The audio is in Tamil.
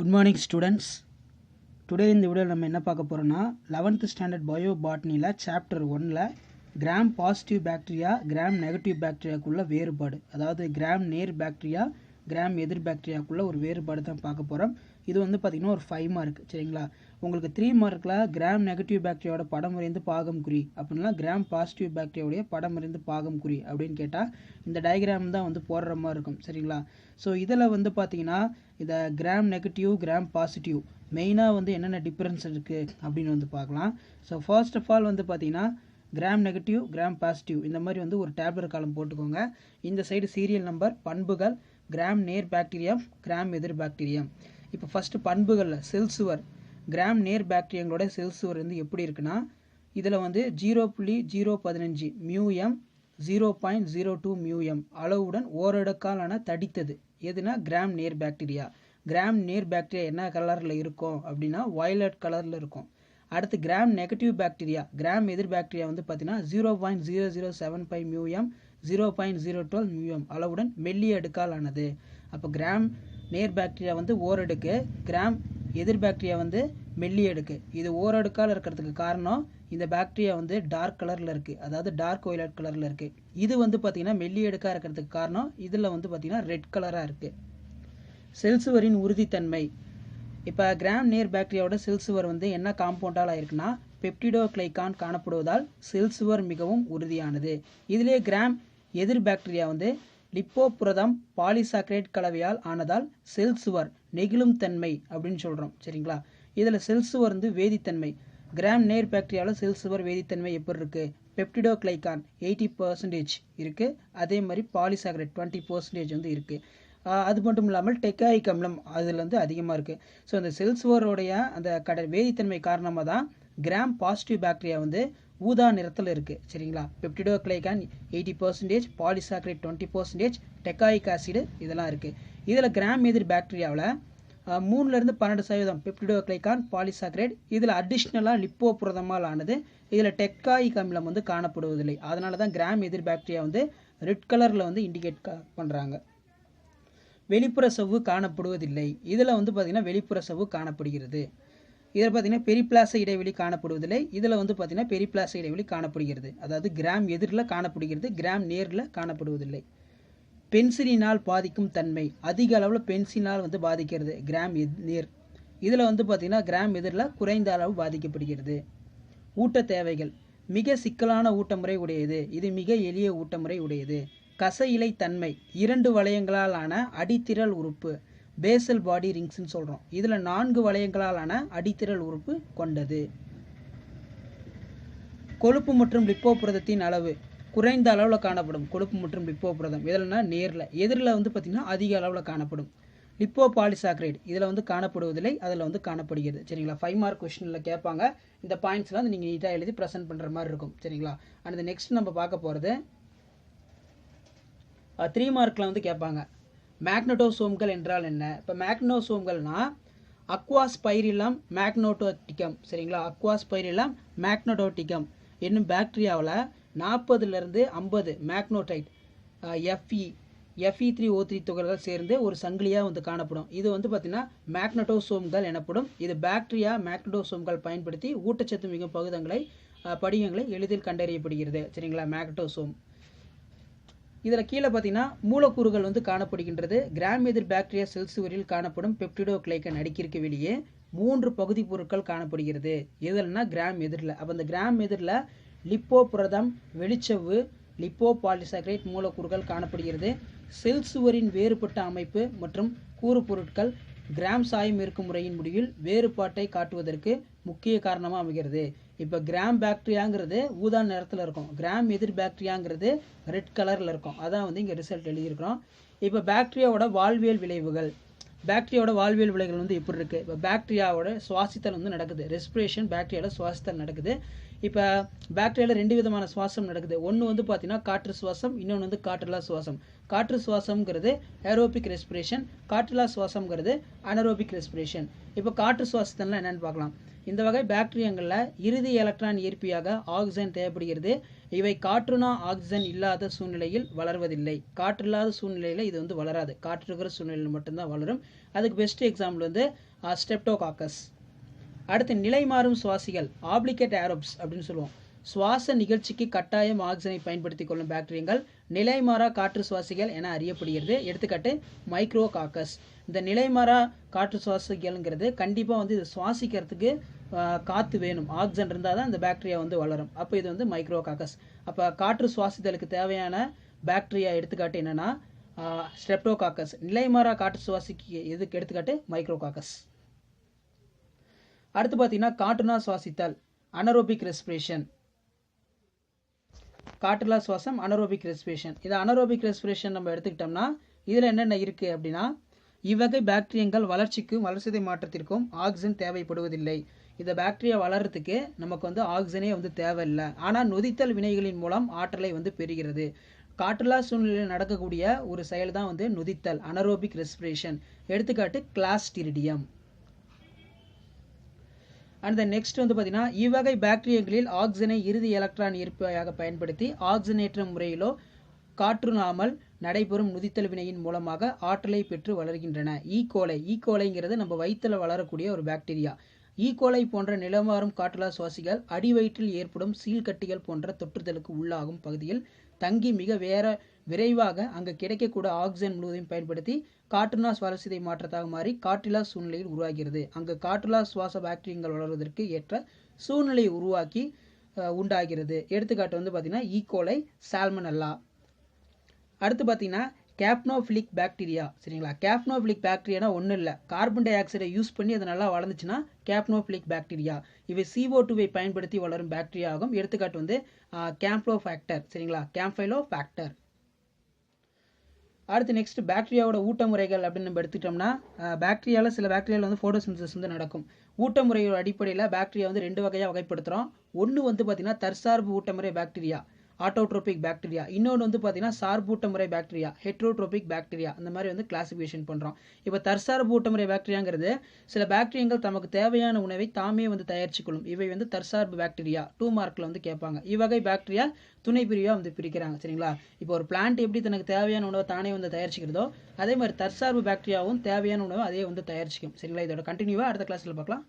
குட் மார்னிங் ஸ்டூடெண்ட்ஸ் டுடே இந்த வீடியோவில் நம்ம என்ன பார்க்க போகிறோம்னா லெவன்த்து ஸ்டாண்டர்ட் பயோ பாட்னியில் சாப்டர் ஒனில் gram positive bacteria gram negative பாக்டீரியாக்குள்ள வேறுபாடு. அதாவது கிராம் நேர் பாக்டீரியா கிராம் எதிர் பாக்டீரியாக்குள்ள ஒரு வேறுபாடு தான் பார்க்க போகிறோம் இது வந்து பார்த்திங்கன்னா ஒரு ஃபைவ் மார்க் சரிங்களா? உங்களுக்கு த்ரீ மார்க்கில் கிராம் நெகட்டிவ் பாக்டீரியாவோட படம் வரைந்து பாகம் குறி. அப்படின்னா கிராம் பாசிட்டிவ் பாக்டீரியாவுடைய படம் வரைந்து பாகம் குறி அப்படின்னு கேட்டால் இந்த டயக்ராம் தான் வந்து போடுற மாதிரி இருக்கும் சரிங்களா? ஸோ இதில் வந்து பார்த்தீங்கன்னா இதை கிராம் நெகட்டிவ் கிராம் பாசிட்டிவ் மெயினாக வந்து என்னென்ன டிஃப்ரென்ஸ் இருக்குது அப்படின்னு வந்து பார்க்கலாம். ஸோ ஃபர்ஸ்ட் ஆஃப் ஆல் வந்து பார்த்தீங்கன்னா கிராம் நெகட்டிவ் கிராம் பாசிட்டிவ் இந்த மாதிரி வந்து ஒரு டேப்லெட் காலம் போட்டுக்கோங்க. இந்த சைடு சீரியல் நம்பர் பண்புகள் கிராம் நேர் பாக்டீரியம் கிராம் எதிர் பாக்டீரியம் இப்போ ஃபஸ்ட்டு பண்புகளில் செல் சுவர் கிராம் நேர் பாக்டீரியங்களோட செல் சுவர் வந்து எப்படி இருக்குன்னா இதில் வந்து ஜீரோ புள்ளி ஜீரோ பதினஞ்சு mu m zero point zero two mu m அளவுடன் ஓரடுக்காலான தடித்தது. எதுனா கிராம் நேர் பாக்டீரியா கிராம் நேர் பாக்டீரியா என்ன கலரில் இருக்கும் அப்படின்னா வயலட் கலரில் இருக்கும். அடுத்து கிராம் நெகட்டிவ் பாக்டீரியா கிராம் எதிர் பாக்டீரியா வந்து பார்த்தீங்கன்னா zero point zero zero seven five mu m zero point zero twelve mu m அளவுடன் மெல்லிய அடுக்காலானது. அப்போ கிராம் நேர் பாக்டீரியா வந்து ஓரடுக்கு கிராம் எதிர் பாக்டீரியா வந்து மெல்லிய அடுக்கு. இது ஓரடுக்கால் இருக்கிறதுக்கு காரணம் இந்த பாக்டீரியா வந்து டார்க் கலரில் இருக்குது அதாவது டார்க் ஒயிலட் கலரில் இருக்குது இது வந்து பார்த்திங்கன்னா மெல்லிய அடுக்காக இருக்கிறதுக்கு காரணம் இதில் வந்து பார்த்திங்கன்னா ரெட் கலராக இருக்குது செல் சுவரின் உறுதித்தன்மை. இப்போ கிராம் நேர் பாக்டீரியாவோட செல் சுவர் வந்து என்ன காம்பவுண்டால் ஆயிருக்குன்னா பெப்டிடோ கிளைகான் காணப்படுவதால் செல் சுவர் மிகவும் உறுதியானது. இதிலே கிராம் எதிர் பாக்டீரியா வந்து லிப்போ புரதம் பாலிசாக்ரேட் கலவையால் ஆனதால் செல் சுவர் நெகிழும் தன்மை அப்படின்னு சொல்கிறோம் சரிங்களா? இதில் செல் சுவர் வந்து வேதித்தன்மை. கிராம் நேர் பாக்டீரியாவில் செல் சுவர் வேதித்தன்மை எப்படி இருக்குது பெப்டிடோ கிளைகான் எயிட்டி பர்சன்டேஜ் இருக்குது அதே மாதிரி பாலிசாக்ரேட் டுவெண்ட்டி பர்சன்டேஜ் வந்து இருக்குது அது மட்டும் இல்லாமல் டெக்காயிக் அமிலம் அதில் வந்து அதிகமாக இருக்குது ஸோ அந்த செல்சுவரோடைய அந்த கட வேதித்தன்மை காரணமாக தான் கிராம் பாசிட்டிவ் பாக்டீரியா வந்து ஊதா நிறத்தில் இருக்குது சரிங்களா? Peptidoglycan eighty percentage polysaccharide twenty percentage teichoic acid இதெல்லாம் இருக்குது இதில் கிராம் எதிர் பாக்டீரியாவில் மூணுலேருந்து பன்னெண்டு சதவீதம் பெப்டிடோ கிளைகான் பாலிசாக்ரேட் இதில் அடிஷ்னலாக லிப்போ புரதமால் ஆனது இதில் டெக்காயிக் அமிலம் வந்து காணப்படுவதில்லை. அதனால தான் கிராம் எதிர் பாக்டீரியா வந்து ரெட் கலரில் வந்து இண்டிகேட் பண்ணுறாங்க வெளிப்புற சவ்வு காணப்படுவதில்லை. இதில் வந்து பார்த்திங்கன்னா வெளிப்புற சவ்வு காணப்படுகிறது. இதில் பார்த்தீங்கன்னா பெரிப்ளாச இடைவெளி காணப்படுவதில்லை. இதில் வந்து பார்த்தீங்கன்னா பெரிப்ளாச இடைவெளி காணப்படுகிறது. அதாவது கிராம் எதிரில் காணப்படுகிறது கிராம் நேரில் காணப்படுவதில்லை. பென்சிலினால் பாதிக்கும் தன்மை அதிக அளவில் பென்சிலினால் வந்து பாதிக்கிறது கிராம் நேர். இதில் வந்து பார்த்திங்கன்னா கிராம் எதிரில் குறைந்த அளவு பாதிக்கப்படுகிறது. ஊட்ட தேவைகள். மிக சிக்கலான ஊட்டமுறை உடையது. இது மிக எளிய ஊட்டமுறை உடையது. கச இலை தன்மை. இரண்டு வளையங்களாலான அடித்திரல் உறுப்பு. பேசல் பாடி ரிங்ஸ்னு சொல்கிறோம் இதில் நான்கு வளையங்களாலான ஆன அடித்திரள் உறுப்பு கொண்டது. கொழுப்பு மற்றும் லிப்போ புரதத்தின் அளவு குறைந்த அளவில் காணப்படும். கொழுப்பு மற்றும் லிப்போ புரதம் இதில்னா நேரில். எதிரில் வந்து பார்த்திங்கன்னா அதிக அளவில் காணப்படும். லிப்போ பாலிசாக்ரைடு இதில் வந்து காணப்படுவதில்லை. அதில் வந்து காணப்படுகிறது. சரிங்களா? ஃபைவ் மார்க் கொஷனில் கேட்பாங்க. இந்த பாயிண்ட்ஸ்லாம் வந்து நீங்கள் நீட்டாக எழுதி ப்ரெசென்ட் பண்ணுற மாதிரி இருக்கும். சரிங்களா? அண்ட் நெக்ஸ்ட் நம்ம பார்க்க போகிறது த்ரீ மார்க்கில் வந்து கேட்பாங்க. மேக்னட்டோசோம்கள் என்றால் என்ன? இப்போ மேக்னோசோம்கள்னால் அக்வாஸ் அக்வாஸ்பைரிலம் மேக்னோட்டோட்டிகம் சரிங்களா? அக்வாஸ் அக்வாஸ்பைரிலம் மேக்னோட்டோட்டிகம் என்னும் பாக்டீரியாவில் நாற்பதுலேருந்து ஐம்பது magnetite F E F E three O three துகள்கள் சேர்ந்து ஒரு சங்கிலியாக வந்து காணப்படும். இது வந்து பார்த்திங்கன்னா மேக்னட்டோசோம்கள் எனப்படும். இது பாக்டீரியா மேக்னட்டோசோம்கள் பயன்படுத்தி ஊட்டச்சத்து மிகும் பகுதங்களை படிகங்களை எளிதில் கண்டறியப்படுகிறது. சரிங்களா? மேக்னட்டோசோம் இதில் கீழே பார்த்தீங்கன்னா மூலக்கூறுகள் வந்து காணப்படுகின்றது. கிராம் எதிர் பாக்டீரியா செல் சுவரில் காணப்படும் பெப்டிடோ கிளைக்கன் அடுக்கிற்கு வெளியே மூன்று பகுதி பொருட்கள் காணப்படுகிறது. எதில்னா கிராம் எதிரில். அப்போ அந்த கிராம் எதிரில் லிப்போ புரதம் வெளிச்சவ்வு லிப்போ பாலிசாக்ரைட் மூலக்கூறுகள் காணப்படுகிறது. செல் சுவரின் வேறுபட்ட அமைப்பு மற்றும் கூறு பொருட்கள் கிராம் சாயம் இருக்கும் முறையின் முடிவில் வேறுபாட்டை காட்டுவதற்கு முக்கிய காரணமாக அமைகிறது. இப்போ கிராம் பாக்டீரியாங்கிறது ஊதா நிறத்தில் இருக்கும். கிராம் எதிர் பாக்டீரியாங்கிறது ரெட் கலரில் இருக்கும். அதான் வந்து இங்கே ரிசல்ட் எழுதியிருக்கிறோம். இப்போ பாக்டீரியாவோட வாழ்வியல் விளைவுகள். பாக்டீரியாவோட வாழ்வியல் விளைவுகள் வந்து இப்படி இருக்குது இப்போ பாக்டீரியாவோட சுவாசித்தல் வந்து நடக்குது. ரெஸ்பிரேஷன் பாக்டீரியாவில் சுவாசித்தல் நடக்குது. இப்போ பாக்டீரியாவில் ரெண்டு விதமான சுவாசம் நடக்குது. ஒன்று வந்து பார்த்தீங்கன்னா காற்று சுவாசம் இன்னொன்று வந்து காற்றுலா சுவாசம். காற்று சுவாசம்ங்கிறது ஏரோபிக் ரெஸ்பிரேஷன் காற்றுலா சுவாசம்ங்கிறது அனரோபிக் ரெஸ்பிரேஷன் இப்போ காற்று சுவாசத்தெல்லாம் என்னென்னு பார்க்கலாம். இந்த வகை பாக்டீரியங்களில் இறுதி எலக்ட்ரான் ஈர்ப்பியாக ஆக்சிஜன் தேவைப்படுகிறது. இவை காற்றுனா ஆக்சிஜன் இல்லாத சூழ்நிலையில் வளர்வதில்லை. காற்று இல்லாத சூழ்நிலையில் இது வந்து வளராது. காற்று இருக்கிற சூழ்நிலையில் மட்டும்தான் வளரும். அதுக்கு பெஸ்ட் எக்ஸாம்பிள் வந்து ஸ்டெப்டோகாக்கஸ் அடுத்து நிலை மாறும் சுவாசிகள் ஆப்ளிகேட் ஏரோப்ஸ் அப்படின்னு சொல்லுவோம். சுவாச நிகழ்ச்சிக்கு கட்டாயம் ஆக்சிஜனை பயன்படுத்தி கொள்ளும் பாக்டீரியங்கள் நிலைமாறா காற்று சுவாசிகள் என அறியப்படுகிறது. எடுத்துக்காட்டு மைக்ரோ காக்கஸ் இந்த நிலைமாறா காற்று சுவாசிகள்ங்கிறது கண்டிப்பாக வந்து இது சுவாசிக்கிறதுக்கு காற்று வேணும். ஆக்சிஜன் இருந்தால் தான் இந்த பாக்டீரியா வந்து வளரும். அப்போ இது வந்து மைக்ரோ காக்கஸ் அப்போ காற்று சுவாசித்தலுக்கு தேவையான பாக்டீரியா எடுத்துக்காட்டு என்னன்னா ஸ்ட்ரெப்டோகாக்கஸ் நிலைமாறா காற்று சுவாசிக்கு எதுக்கு எடுத்துக்காட்டு? மைக்ரோ காக்கஸ் அடுத்து பார்த்தீங்கன்னா காற்றுனா சுவாசித்தல். அனரோபிக் ரெஸ்பிரேஷன் காற்றுலா சுவாசம் அனரோபிக் ரெஸ்பிரேஷன் இது அனரோபிக் ரெஸ்பிரேஷன் நம்ம எடுத்துக்கிட்டோம்னா இதில் என்னென்ன இருக்குது அப்படின்னா இவ்வகை பாக்டீரியங்கள் வளர்ச்சிக்கும் வளர்சிதை மாற்றத்திற்கும் ஆக்சிஜன் தேவைப்படுவதில்லை. இந்த பாக்டீரியா வளர்றதுக்கு நமக்கு வந்து ஆக்சிஜனே வந்து தேவையில்லை. ஆனால் நொதித்தல் வினைகளின் மூலம் ஆற்றலை வந்து பெறுகிறது. காற்றுலா சூழ்நிலையில் நடக்கக்கூடிய ஒரு செயல் தான் வந்து நொதித்தல் அனரோபிக் ரெஸ்பிரேஷன் எடுத்துக்காட்டு கிளாஸ்டிரிடியம் அண்ட் தென் நெக்ஸ்ட் வந்து பார்த்தீங்கன்னா இவ்வகை பாக்டீரியங்களில் ஆக்சிஜனை இறுதி எலக்ட்ரான் ஈர்ப்பாக பயன்படுத்தி ஆக்சிஜனேற்ற முறையிலோ காற்றுணாமல் நடைபெறும் நுதித்தல் வினையின் மூலமாக ஆற்றலை பெற்று வளர்கின்றன. E ஈகோலை ஈகோலைங்கிறது e நம்ம வயிற்றில் வளரக்கூடிய ஒரு பாக்டீரியா ஈகோலை போன்ற நிலமாறும் காற்றுலா சுவாசிகள் அடிவயிற்றில் ஏற்படும் சீழ்கட்டிகள் போன்ற தொற்றுதலுக்கு உள்ளாகும் பகுதியில் தங்கி மிக வேற விரைவாக அங்கு கிடைக்கக்கூடிய ஆக்சிஜன் முழுவதையும் பயன்படுத்தி காற்றுலா சுவாரசிதை மாற்றத்தாக மாறி காற்றிலா சூழ்நிலையில் உருவாகிறது. அங்கு காற்றுலா சுவாச பாக்டீரியங்கள் வளர்வதற்கு ஏற்ற சூழ்நிலையை உருவாக்கி உண்டாகிறது. எடுத்துக்காட்டு வந்து பார்த்தீங்கன்னா ஈகோலை சால்மனல்லா. அடுத்து பார்த்தீங்கன்னா கேப்னோஃபிலிக் பாக்டீரியா சரிங்களா? கேப்னோஃபிலிக் பாக்டீரியானா ஒன்றும் இல்லை கார்பன் டை ஆக்சைடை யூஸ் பண்ணி அது நல்லா வளர்ந்துச்சுன்னா கேப்னோஃபிலிக் பாக்டீரியா இவை சிஓ டூவை பயன்படுத்தி வளரும் பாக்டீரியா ஆகும். எடுத்துக்காட்டு வந்து கேம்ப்ளோ ஃபேக்டர் சரிங்களா? கேம்ஃபைலோ ஃபேக்டர் அடுத்து நெக்ஸ்ட் பாக்டீரியாவோட ஊட்ட முறைகள் அப்படின்னு நம்ம எடுத்துக்கிட்டோம்னா பாக்டீரியாவில் சில பாக்டீரியாவில் வந்து ஃபோட்டோசிந்தசிஸ் வந்து நடக்கும். ஊட்ட முறையோட அடிப்படையில் பாக்டீரியா வந்து ரெண்டு வகையாக வகைப்படுத்துகிறோம் ஒன்று வந்து பார்த்தீங்கன்னா தற்சார்பு ஊட்டமுறை பாக்டீரியா ஆட்டோட்ரோபிக் பாக்டீரியா. இன்னொன்று வந்து பார்த்தீங்கன்னா சார்பூட்ட முறை பாக்டீரியா ஹெட்ரோட்ரோபிக் பாக்டீரியா. அந்த மாதிரி வந்து கிளாசிஃபிகேஷன் பண்ணுறோம் இப்போ தற்சார்பூட்ட முறை பாக்டீரியாங்கிறது சில பாக்டீரியங்கள் தமக்கு தேவையான உணவை தாமே வந்து தயாரிச்சுக்கொள்ளும். இவை வந்து தற்சார்பு பாக்டீரியா. டூ மார்க்கில் வந்து கேட்பாங்க. இவ்வகை பாக்டீரியா துணை பிரிவாக வந்து பிரிக்கிறாங்க. சரிங்களா? இப்போ ஒரு பிளான்ட் எப்படி தனக்கு தேவையான உணவை தானே வந்து தயாரிச்சுக்கிறதோ அதே மாதிரி தற்சார்பு பாக்டீரியாவும் தேவையான உணவை அதே வந்து தயாரிச்சிக்கும். சரிங்களா? இதோட கண்டினியூவாக அடுத்த கிளாஸில் பார்க்கலாம்.